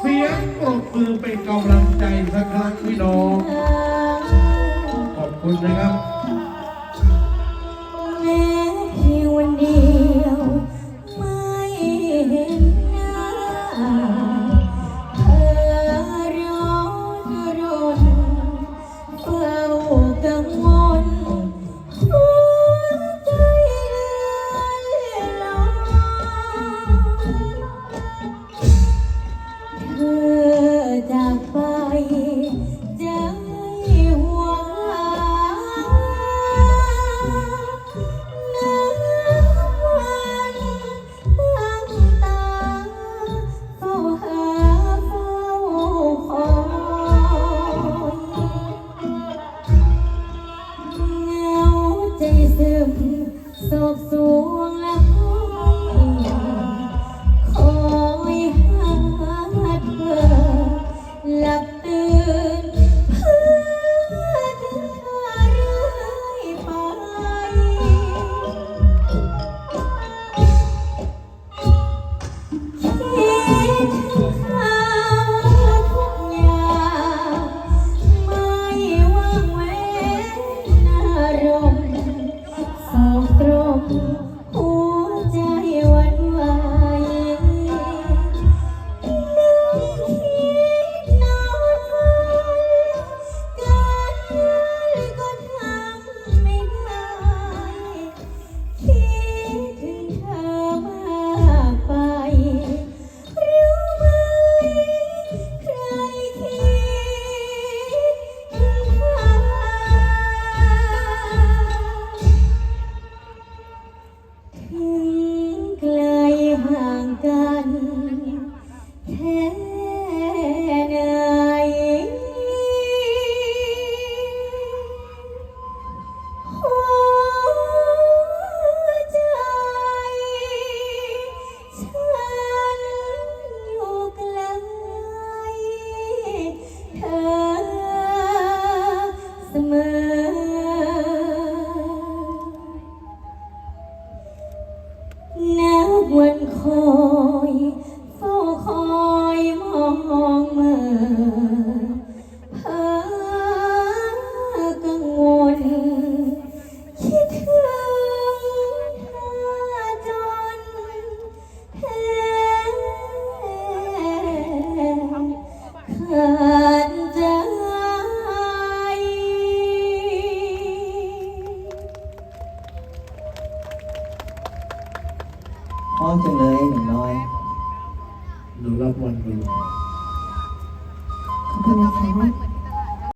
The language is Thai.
เสียงปรบมือเปกำลังใจสักครั้งพี่น้อง ขอบคุณนะครับ Stop so วันคอย พ่อจังเลยหนูน้อยหนูรับวันหนึ่ง ขอบคุณนะคะ